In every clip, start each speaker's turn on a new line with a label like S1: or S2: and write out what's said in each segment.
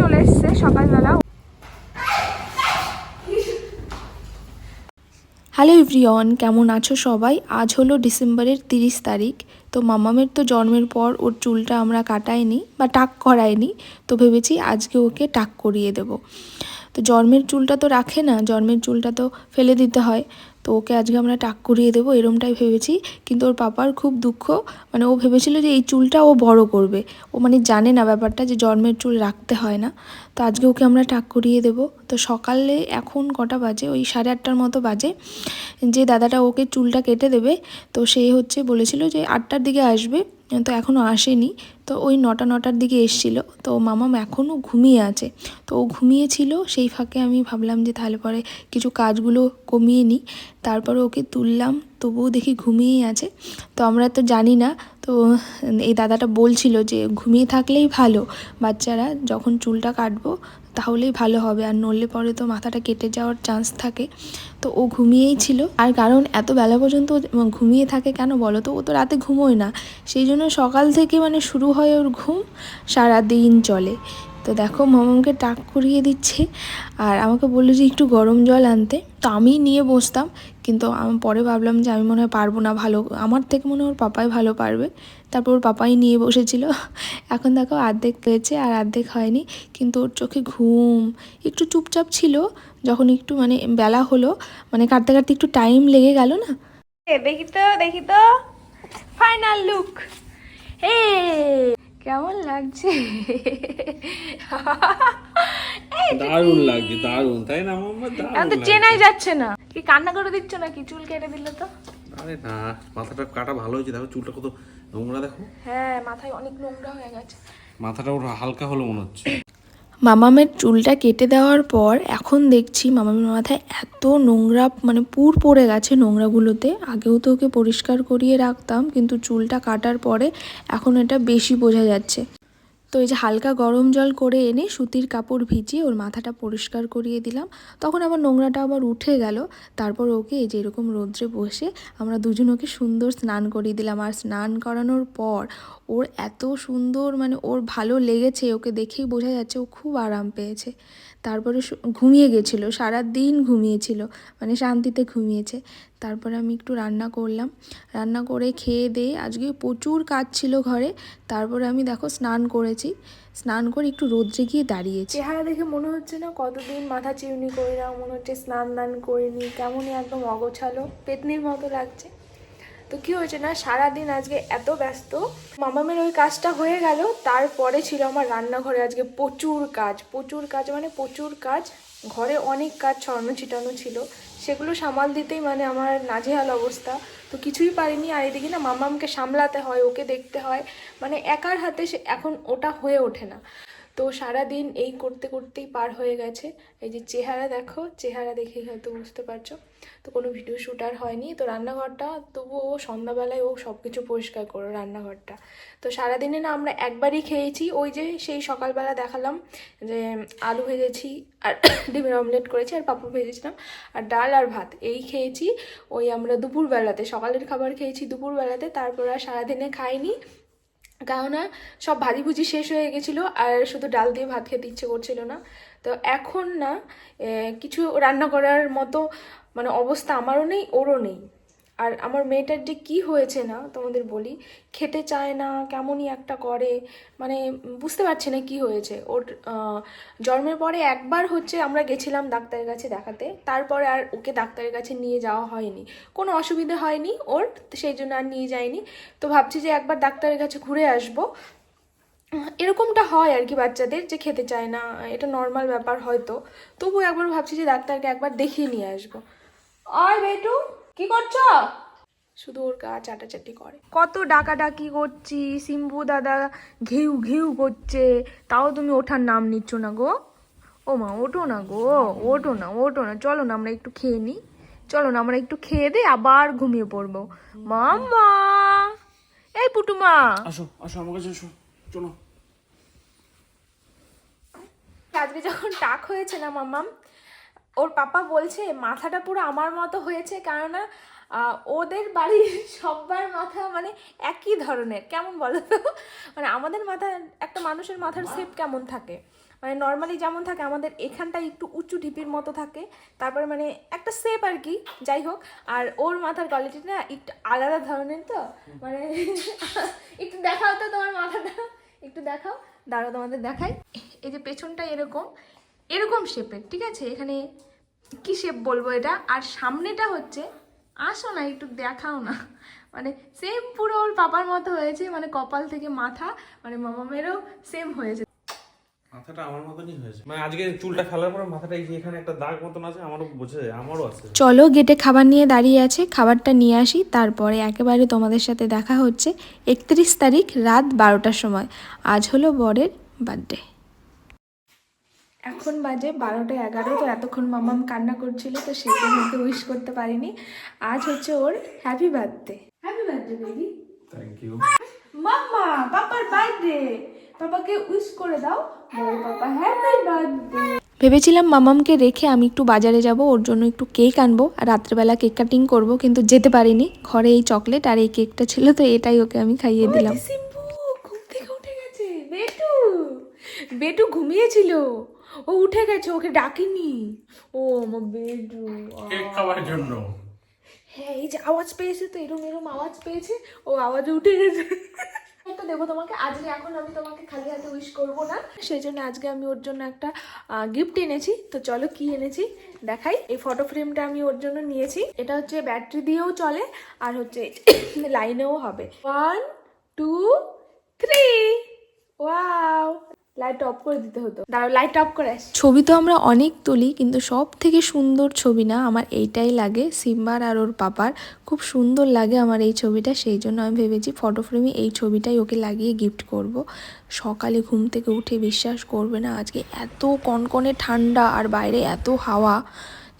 S1: চলে এসছে সকালবেলা। হ্যালো এভরিওয়ান কেমন আছো সবাই? আজ হলো ডিসেম্বরের তিরিশ তারিখ, তো মামামের তো জন্মের পর ওর চুলটা আমরা কাটাইনি বা টাক করাইনি, তো ভেবেছি আজকে ওকে টাক করিয়ে দেব। তো জন্মের চুলটা তো রাখে না জন্মের চুলটা তো ফেলে দিতে হয়। তো ওকে আজকে আমরা টাক করিয়ে দেবো, এরমটাই ভেবেছি। কিন্তু ওর পাপার খুব দুঃখ মানে ও ভেবেছিল যে এই চুলটা ও বড় করবে। ও মানে জানে না ব্যাপারটা যে জন্মের চুল রাখতে হয় না। তো আজকে ওকে আমরা টাক করিয়ে দেবো। তো সকালে এখন কটা বাজে? ওই সাড়ে আটটার মতো বাজে। যে দাদাটা ওকে চুলটা কেটে দেবে, তো সে হচ্ছে বলেছিল যে আটটার দিকে আসবে। তো এখনও আসেনি। তো ওই নটা, নটার দিকে এসছিল। তো মামাম এখনও ঘুমিয়ে আছে। তো ও ঘুমিয়েছিল, সেই ফাঁকে আমি ভাবলাম যে তাহলে পরে কিছু কাজগুলো কমিয়ে নিই। তারপরে ওকে তুললাম, তবুও দেখি ঘুমিয়েই আছে। তো আমরা তো জানি না, তো এই দাদাটা বলছিল যে ঘুমিয়ে থাকলেই ভালো। বাচ্চারা যখন চুলটা কাটবো তাহলেই ভালো হবে। আর নড়লে পরে তো মাথাটা কেটে যাওয়ার চান্স থাকে। তো ও ঘুমিয়েই ছিল। আর কারণ এত বেলা পর্যন্ত ঘুমিয়ে থাকে কেন বলো তো? ও তো রাতে ঘুমোয় না। সেই জন্য সকাল থেকে মানে শুরু হয় ওর ঘুম সারা দিন চলে। তো দেখো মামাকে টাক করিয়ে দিচ্ছে আর আমাকে বলল যে একটু গরম জল আনতে। তো আমি নিয়ে বসতাম, কিন্তু আমি, পরে ভাবলাম যে আমি মনে হয় পারব না ভালো, আমার থেকে মনে হয় ওর পাপাই ভালো পারবে। তারপর ওর পাপাই নিয়ে বসেছিল। এখন দেখো অর্ধেক হয়েছে আর অর্ধেক হয়নি, কিন্তু ওর চোখে ঘুম, একটু চুপচাপ ছিল, যখন একটু মানে বেলা হলো মানে কাটতে কাটতে একটু টাইম লেগে গেল না। দেখি তো দেখি তো। ফাইনাল লুক হে কেমন লাগছে? দারুণ
S2: দারুণ লাগছে দারুণ তাই না মাম্মা
S1: এখন
S2: দারুণ
S1: তো চেনাই যাচ্ছে না। কি কান্না করে দিচ্ছ নাকি? চুল কেটে দিলে তো।
S2: আরে না মাথাটা কাটা ভালো হয়েছে। দেখো চুলটা কত নোংরা দেখো।
S1: হ্যাঁ মাথায় অনেক নোংরা হয়ে গেছে।
S2: মাথাটা ওর হালকা হলো মনে হচ্ছে।
S1: মামামের চুলটা কেটে দেওয়ার পর এখন দেখছি মামামের মাথায় এত নোংরা মানে পুর পড়ে গেছে নোংরাগুলোতে। আগেও তো ওকে পরিষ্কার করিয়ে রাখতাম, কিন্তু চুলটা কাটার পরে এখন এটা বেশি বোঝা যাচ্ছে। তো এই যে হালকা গরম জল করে এনে সুতির কাপড় ভিজিয়ে ওর মাথাটা পরিষ্কার করিয়ে দিলাম। তখন আবার নোংরাটা আবার উঠে গেল। তারপর ওকে এই যে এরকম রোদ্রে বসে আমরা দুজন ওকে সুন্দর স্নান করিয়ে দিলাম। আর স্নান করানোর পর ওর এত সুন্দর মানে ওর ভালো লেগেছে। ওকে দেখেই বোঝা যাচ্ছে ও খুব আরাম পেয়েছে। তারপরে ঘুমিয়ে গেছিল সারা দিন ঘুমিয়েছিল মানে শান্তিতে ঘুমিয়েছে। তারপরে আমি একটু রান্না করলাম। রান্না করে খেয়ে দিয়ে আজকে প্রচুর কাজ ছিল ঘরে, তারপরে আমি দেখো স্নান করেছি। স্নান করে একটু রোদ্রে গিয়ে দাঁড়িয়েছি। চেহারা দেখে মনে হচ্ছে না কতদিন মাথা চিউনি করে না মনে হচ্ছে স্নান দান করিনি, কেমনই একদম অগোছালো, পেতনির মতো লাগছে। তো কি হয়েছে না, সারাদিন আজকে এত ব্যস্ত। মামামের ওই কাজটা হয়ে গেল, তারপরে ছিল আমার রান্নাঘরে আজকে প্রচুর কাজ প্রচুর কাজ মানে প্রচুর কাজ। ঘরে অনেক কাজ ছড়ানো ছিটানো ছিল, সেগুলো সামাল দিতেই মানে আমার নাজেহাল অবস্থা। তো কিছুই পারিনি, আর এদিকে না মামামকে সামলাতে হয়, ওকে দেখতে হয় মানে একার হাতে সে এখন ওটা হয়ে ওঠে না। তো সারাদিন এই করতে করতেই পার হয়ে গেছে। এই যে চেহারা দেখো, চেহারা দেখেই হয়তো বুঝতে পারছ। তো কোনো ভিডিও শ্যুট আর হয়নি। তো রান্নাঘরটা তবুও ও সন্ধ্যাবেলায় ও সব কিছু পরিষ্কার করো রান্নাঘরটা। তো সারাদিনে না আমরা একবারই খেয়েছি। ওই যে সেই সকালবেলা দেখালাম যে আলু ভেজেছি আর ডিমের অমলেট করেছি আর পাপড় ভেজেছিলাম আর ডাল আর ভাত। এই খেয়েছি। ওই আমরা দুপুরবেলাতে, সকালের খাবার খেয়েছি দুপুরবেলাতে। তারপর আর সারাদিনে খাইনি। কেননা সব ভাজি ভুজি শেষ হয়ে গেছিল আর শুধু ডাল দিয়ে ভাত খেতে ইচ্ছে করছিল না। তো এখন না কিছু রান্না করার মতো মানে অবস্থা আমারও নেই, ওরও নেই। আর আমার মেয়েটার যে কি হয়েছে না, তোমাদের বলি, খেতে চায় না, কেমনই একটা করে মানে বুঝতে পারছি না কি হয়েছে। ওর জন্মের পরে একবার হচ্ছে আমরা গেছিলাম ডাক্তারের কাছে দেখাতে, তারপরে আর ওকে ডাক্তারের কাছে নিয়ে যাওয়া হয়নি। কোনো অসুবিধা হয়নি ওর, সেই জন্য আর নিয়ে যায়নি। তো ভাবছি যে একবার ডাক্তারের কাছে ঘুরে আসব। এরকমটা হয় আর কি বাচ্চাদের যে খেতে চায় না, এটা নর্মাল ব্যাপার হয়তো। তবু একবার ভাবছি যে ডাক্তারকে একবার দেখিয়ে নিয়ে আসব। আর বেটু? কি করছ? শুধু ওর গা চাটাচাটি করে। কত ডাকাডাকি করছি সিম্বু দাদা ঘেউ ঘেউ করছে তাও তুমি ওঠার নাম নিচ্ছ না গো। ও মা ওঠো না গো ওঠো না ওঠো না। চলো না আমরা একটু খেয়ে নিই চলো না আমরা একটু খেয়ে দে আবার ঘুমিয়ে পড়ব। মাম্মা! এই পুটুমা
S2: আসো আসো আমার কাছে আসো। চলো।
S1: আজকে যখন টাক হয়েছে না মাম্মাম ওর পাপা বলছে মাথাটা পুরো আমার মতো হয়েছে কেননা ওদের বাড়ির সবার মাথা মানে একই ধরনের। কেমন বলো তো? মানে আমাদের মাথা একটা মানুষের মাথার শেপ কেমন থাকে? মানে নর্মালি যেমন থাকে আমাদের এখানটা একটু উঁচু ঢিপির মতো থাকে। তারপরে মানে একটা শেপ আর কি যাই হোক। আর ওর মাথার কোয়ালিটিটা একটু আলাদা ধরনের তো। মানে একটু দেখাও তো তোমার মাথাটা। একটু দেখাও দাঁড়াও তোমাদের দেখাই। এই যে পেছনটা এরকম। এরকম শেপের ঠিক আছে? এখানে কি শেপ বলব এটা? আর সামনেটা হচ্ছে আসো না একটু দেখাও না। মানে সেম পুরো ওর পাপার মতো হয়েছে মানে কপাল থেকে মাথা মানে মামামেরও সেম হয়েছে।
S2: মাথাটা আমার মতনই হয়েছে। মানে আজকে চুলটা ফেলার পরে মাথাটা এই যে এখানে একটা দাগ মতন আছে আমারও বোঝা যায় আমারও আছে।
S1: চলো গেটে খাবার নিয়ে দাঁড়িয়ে আছে খাবারটা নিয়ে আসি তারপরে একেবারে তোমাদের সাথে দেখা হচ্ছে একত্রিশ তারিখ রাত বারোটার সময়। আজ হলো বরের বার্থডে এখন বাজে বারোটা এগারো তো এতক্ষণ মামাম কান্না করছিল তো সেই জন্য ওকে উইশ করতে পারিনি। আজ হচ্ছে ওর happy birthday happy birthday baby
S2: thank you
S1: mamma পাপার বার্থডে পাপাকে উইশ করে দাও। বলো পাপা হ্যাপি বার্থডে ভেবেছিলাম মামামকে রেখে আমি একটু বাজারে যাব ওর জন্য একটু কেক আনব আর রাত্রেবেলা কেক কাটিং করব কিন্তু যেতে পারিনি। ঘরে এই চকলেট আর এই কেকটা ছিল তো এটাই ওকে আমি খাইয়ে দিলাম। সিম্বু ঘুম থেকে উঠে গেছে। বেটু বেটু ঘুমিয়েছিল। ও উঠে গেছে ওকে ডাকিনি। ও আমার বেটু
S2: কেক খাওয়ার জন্য।
S1: হ্যাঁ এই যে আওয়াজ পেয়েছে তো এরম এরম আওয়াজ পেয়েছে ও আওয়াজে উঠে গেছে। একটা দেবো তোমাকে আজকে এখন আমি তোমাকে খালি হাতে উইশ করব না। সেই জন্য আজকে আমি ওর জন্য একটা গিফট এনেছি। তো চলো কি এনেছি? দেখাই এই ফটো ফ্রেমটা আমি ওর জন্য নিয়েছি। এটা হচ্ছে ব্যাটারি দিয়েও চলে আর হচ্ছে লাইনেও হবে। One two three wow light off করে দিতে হতো। দাঁড়াও লাইট অফ করে ছবি তো আমরা অনেক তুলি কিন্তু সব থেকে সুন্দর ছবি না আমার এইটাই লাগে। সিম্বার আর ওর পাপার খুব সুন্দর লাগে আমার এই ছবিটা সেই জন্য আমি ভেবেছি ফটো ফ্রেমে এই ছবিটাই ওকে লাগিয়ে গিফট করব। সকালে ঘুম থেকে উঠে বিশ্বাস করবে না আজকে এত কনকনে ঠান্ডা আর বাইরে এত হাওয়া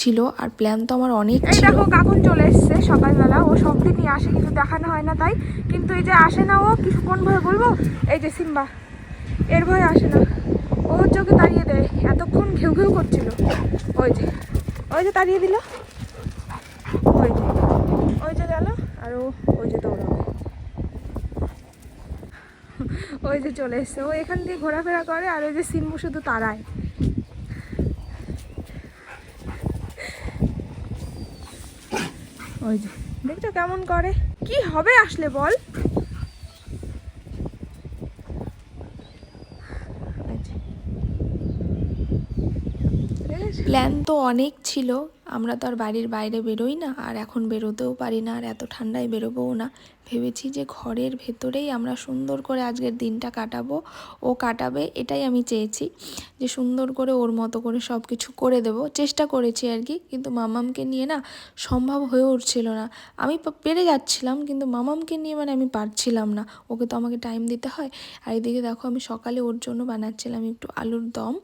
S1: ছিল আর প্ল্যান তো আমার অনেক ছিল। দেখো কাকুন চলে এসছে সকালবেলা ও সব দিনই আসে কিন্তু দেখানো হয় না তাই। কিন্তু এই যে আসে না ও কিছু কোন ভয়ে বলব এই যে সিম্বা। এর ভয় আসে না। ও ওকে তাড়িয়ে দেয়। এতক্ষণ ঘেউ ঘেউ করছিল। ওই যে ওই যে তাড়িয়ে দিল। ওই যে ওই যে গেল আর ওই যে দৌড়াবে। ওই যে চলে এসছে। ও এখান দিয়ে ঘোরাফেরা করে আর ওই যে সিম্বু শুধু তাড়ায়। ওই যে, দেখছ কেমন করে? কি হবে আসলে বল? প্ল্যান তো অনেক ছিল। আমরা তো আর বাড়ির বাইরে বেরোই না, আর এখন বেরোতেও পারি না, আর এত ঠান্ডায় বেরোবও না। ভেবেছি যে ঘরের ভেতরেই আমরা সুন্দর করে আজকের দিনটা কাটাবো, ও কাটাবে এটাই আমি চেয়েছি যে সুন্দর করে ওর মতো করে সব কিছু করে দেব। চেষ্টা করেছি আর কি, কিন্তু মামামকে নিয়ে না সম্ভব হয়ে উঠছিল না। আমি পেরে যাচ্ছিলাম, কিন্তু মামামকে নিয়ে মানে আমি পারছিলাম না। ওকে তো আমাকে টাইম দিতে হয়। আর এদিকে দেখো আমি সকালে ওর জন্য বানাচ্ছিলাম একটু আলুর দম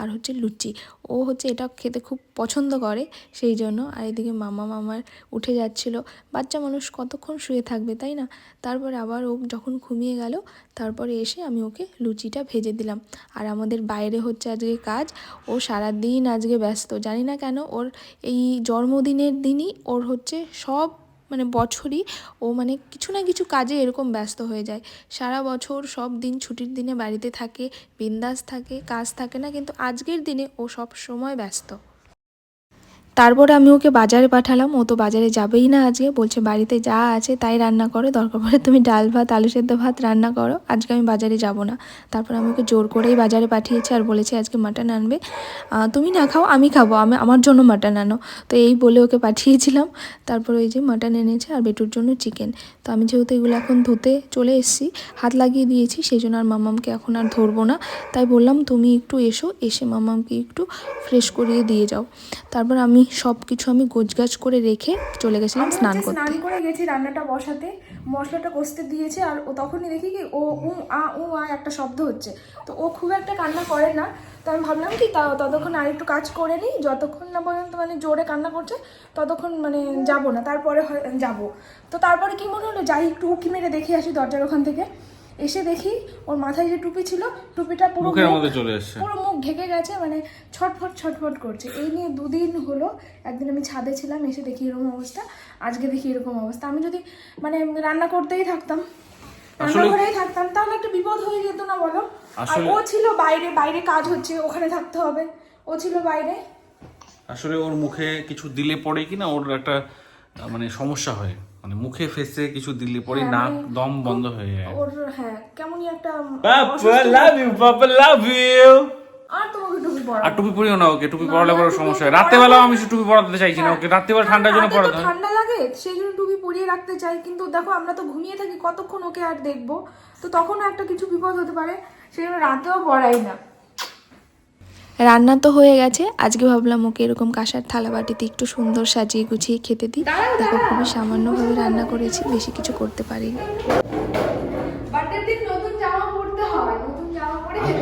S1: আর হচ্ছে লুচি। ও হচ্ছে এটা খেতে খুব পছন্দ করে সেই জন্য। আর এদিকে মামা মামার উঠে যাচ্ছিল। বাচ্চা মানুষ কতক্ষণ শুয়ে থাকবে, তাই না? তারপরে আবার ও যখন ঘুমিয়ে গেল, তারপরে এসে আমি ওকে লুচিটা ভেজে দিলাম। আর আমাদের বাইরে হচ্ছে আজকে কাজ। ও সারাদিন আজকে ব্যস্ত। জানি না কেন ওর এই জন্মদিনের দিনই ওর হচ্ছে সব মানে বছরই ও মানে কিছু না কিছু কাজে এরকম ব্যস্ত হয়ে যায়। সারা বছর সব দিন ছুটির দিনে বাড়িতে থাকে, বিন্দাস থাকে, কাজ থাকে না। কিন্তু আজকের দিনে ও সব সময় ব্যস্ত। তারপর আমি ওকে বাজারে পাঠালাম। ও তো বাজারে যাবেই না আজকে। বলছে, বাড়িতে যা আছে তাই রান্না করো। দরকার পড়ে তুমি ডাল ভাত, আলু সেদ্ধ ভাত রান্না করো। আজকে আমি বাজারে যাব না। তারপর আমি ওকে জোর করেই বাজারে পাঠিয়েছি আর বলেছি, আজকে মাটন আনবে। তুমি না খাও, আমি খাব। আমি, আমার জন্য মাটন আনো। তো এই বলে ওকে পাঠিয়েছিলাম। তারপর ওই যে মাটন এনেছে আর বেটুর জন্য চিকেন। তো আমি যেহেতু এগুলো এখন ধুতে চলে এসেছি, হাত লাগিয়ে দিয়েছি, সেই জন্য আর মামামকে এখন আর ধরবো না। তাই বললাম, তুমি একটু এসো, এসে মামামকে একটু ফ্রেশ করিয়ে দিয়ে যাও। তারপর আমি সব কিছু আমি গোছগাছ করে রেখে চলে গেছিলাম স্নান করতে। স্নান করে গেছি রান্নাটা বসাতে। মশলাটা কষতে দিয়েছে আর ও তখনই দেখি কি ও উ আ উ আ একটা শব্দ হচ্ছে। তো ও খুব একটা কান্না করে না। তো আমি ভাবলাম কি তা ততক্ষণ আর একটু কাজ করে নিই। যতক্ষণ না পর্যন্ত মানে জোরে কান্না করছে ততক্ষণ মানে যাব না। তারপরে যাব। তো তারপরে কি মনে হলো? যাই একটু উকি মেরে দেখে আসি দরজার ওখান থেকে। এসে দেখি ওর মাথায় যে টুপি ছিল টুপিটা পুরো
S2: মুখের মধ্যে চলে এসছে।
S1: পুরো মুখ ঢেকে গেছে মানে ছটফট ছটফট করছে। এই নিয়ে দুদিন হলো একদিন আমি ছাদে ছিলাম এসে দেখি এরকম অবস্থা। আজকে দেখি এরকম অবস্থা। আমি যদি মানে রান্না করতেই থাকতাম রান্নাঘরেই থাকতাম তাহলে একটা বিপদ হয়ে যেত না বলো? আর ও ছিল বাইরে বাইরে কাজ হচ্ছে ওখানে থাকতে হবে। ও ছিল বাইরে।
S2: আসলে ওর মুখে কিছু দিলে পরে কি না ওর একটা মানে সমস্যা হয়। মানে মুখে ফেসে কিছু দিলে পরে নাক দম বন্ধ হয়ে যায়।
S1: ওর হ্যাঁ কেমনই একটা
S2: পাপা love you papa love you
S1: আর তোমাকে টুপি পরা
S2: আর টুপি পরিও না ওকে টুপি পরালে বড় সমস্যা হয়। রাত্রেবেলাও আমি সে টুপি পরাতে চাইছি না ওকে রাত্রেবেলা ঠান্ডার জন্য পরাতে
S1: ঠান্ডা লাগে সেই জন্য টুপি পরিয়ে রাখতে চাই কিন্তু দেখো আমরা তো ঘুমিয়ে থাকি কতক্ষণ ওকে আর দেখব? তো তখনও একটা কিছু বিপদ হতে পারে সেই জন্য রাতেও পড়াই না। রান্না তো হয়ে গেছে আজকে ভাবলাম ওকে এরকম কাঁসার থালা বাটিতে একটু সুন্দর সাজিয়ে গুছিয়ে খেতে দিই দেখো খুবই সামান্যভাবে রান্না করেছি বেশি কিছু করতে পারিনি বার্থডের দিন নতুন জামা পরতে হয় নতুন জামা পরে
S2: হ্যাঁ।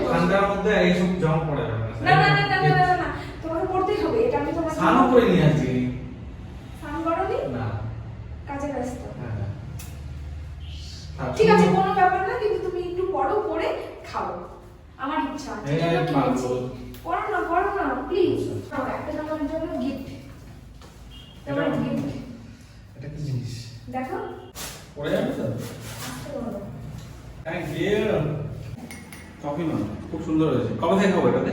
S1: ঠিক আছে কোনো ব্যাপার না কিন্তু তুমি একটু খাও আমার ইচ্ছা পড়ো না পড়ো না প্লিজ একটা তোমার জন্য গিফট তোমার গিফট
S2: এটা কি জিনিস?
S1: দেখো।
S2: পরে যাবে তো? থ্যাংক ইউ কফি খুব সুন্দর হয়েছে। কবে থেকে খাব এটাতে?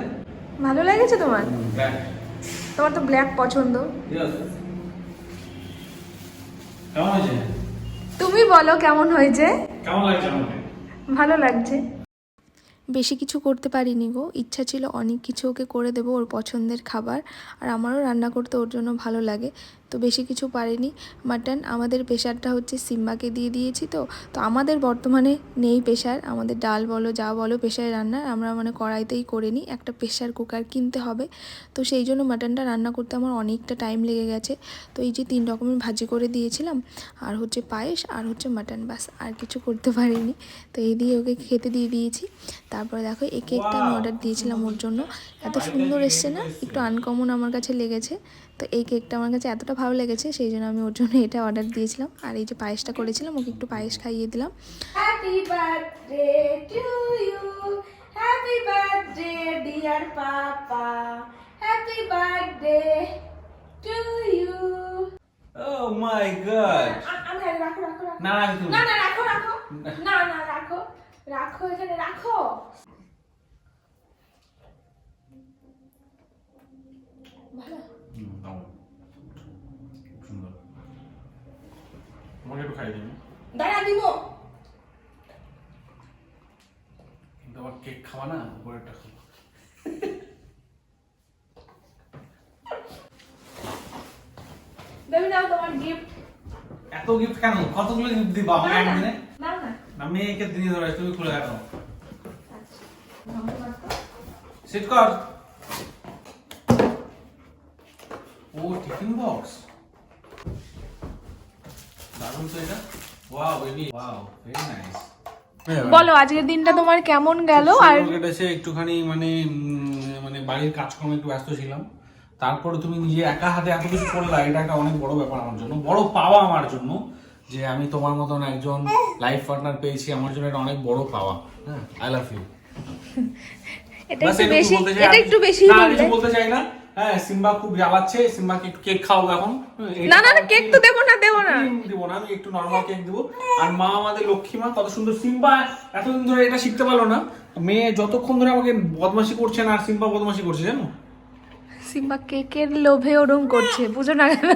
S1: ভালো লেগেছে তোমার? তোমার তো ব্ল্যাক পছন্দ।
S2: কেমন হয়েছে?
S1: তুমি বলো কেমন হয়েছে?
S2: কেমন লাগছে আমাকে?
S1: ভালো লাগছে।
S3: বেশি কিছু করতে পারিনি গো। ইচ্ছা ছিল অনেক কিছু ওকে করে দেবো ওর পছন্দের খাবার, আর আমারও রান্না করতে ওর জন্য ভালো লাগে। তো বেশি কিছু পারিনি। মাটন, আমাদের প্রেশারটা হচ্ছে সিম্বাকে দিয়ে দিয়েছি তো। তো আমাদের বর্তমানে নেই প্রেশার। আমাদের ডাল বলো, যা বলো প্রেশারে রান্না আমরা মানে কড়াইতেই করে নিই। একটা প্রেশার কুকার কিনতে হবে। তো সেই জন্য মাটনটা রান্না করতে আমার অনেকটা টাইম লেগে গেছে। তো এই যে তিন রকমের ভাজি করে দিয়েছিলাম, আর হচ্ছে পায়েস, আর হচ্ছে মাটন বাস, আর কিছু করতে পারিনি। তো এই দিয়ে ওকে খেতে দিয়ে দিয়েছি। তারপরে দেখো এই কেকটা আমি অর্ডার দিয়েছিলাম ওর জন্য। এত সুন্দর এসছে না, একটু আনকমন আমার কাছে লেগেছে। তো এই কেকটা আমার কাছে এতটা ভালো লেগেছে সেই জন্য আমি ওর জন্য এটা অর্ডার দিয়েছিলাম। আর এই যে পায়েসটা করেছিলাম ওকে একটু পায়েস খাইয়ে দিলাম।
S1: Happy birthday to you happy birthday dear papa happy birthday to you
S2: oh my god
S1: আমি আগে রাখো রাখো রাখো।
S2: না না
S1: না। না রাখো রাখো। না না রাখো। রাখো এখানে রাখো। ভালো
S2: হুম, দাও। খুব সুন্দর তোমাকে একটু খাই
S1: দাঁড়া দিব।
S2: কিন্তু আবার কেক খাওয়া না উপরেরটা খাব।
S1: দেবে নাও তোমার গিফট
S2: এত গিফট কেন? কতগুলো গিফট দিবা আমাকে
S1: না না
S2: একদিনে?
S1: না না।
S2: না মেয়েকে দিনে ধরে তুমি খুলে রাখো
S1: আচ্ছা
S2: সেট কর। ও টিফিন বক্স? দারুণ তো এটা wow baby wow very nice
S1: বলো আজকের দিনটা তোমার কেমন গেল? আর
S2: একটুখানি মানে মানে বাড়ির কাজকর্মে একটু ব্যস্ত ছিলাম। তারপরে তুমি নিজে একা হাতে এত কিছু করলা এটা একটা অনেক বড় ব্যাপার আমার জন্য। বড় পাওয়া আমার জন্য যে আমি তোমার মতন একজন লাইফ পার্টনার পেয়েছি। আমার জন্য এটা অনেক বড় পাওয়া। হ্যাঁ আই লাভ ইউ
S1: এটা একটু বেশি এটা একটু বেশি
S2: না
S1: বললে।
S2: কিছু বলতে চাই না। হ্যাঁ সিম্বা খুব জ্বালাচ্ছে। সিম্বাকে একটু কেক খাওয়াবো এখন?
S1: না না না কেক তো দেবো না দেবো না।
S2: দিব না আমি একটু নর্মাল কেক দিব। আর মা আমাদের লক্ষ্মী মা কত সুন্দর সিম্বা। এতদিন ধরে এটা শিখতে পারল না। মেয়ে যতক্ষণ ধরে আমাকে বদমাশি করছে না আর সিম্বা বদমাশি করছে জানো?
S1: সিম্বা কেকের লোভে ওরম করছে বুঝো না কেন?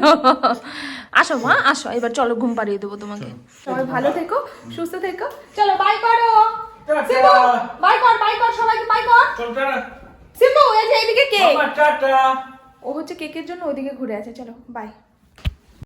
S1: আসো মা আসো এবার চলো ঘুম পাড়িয়ে দেবো তোমাকে। সবাই ভালো থেকো সুস্থ থেকো। চলো বাই করো। বাই কর বাই কর সবাইকে বাই কর।
S2: চল টাটা।
S1: সিম্বু ওই যে এদিকে
S2: কে? টাটা
S1: ও হচ্ছে কেকের জন্য ওদিকে ঘুরে আছে চলো বাই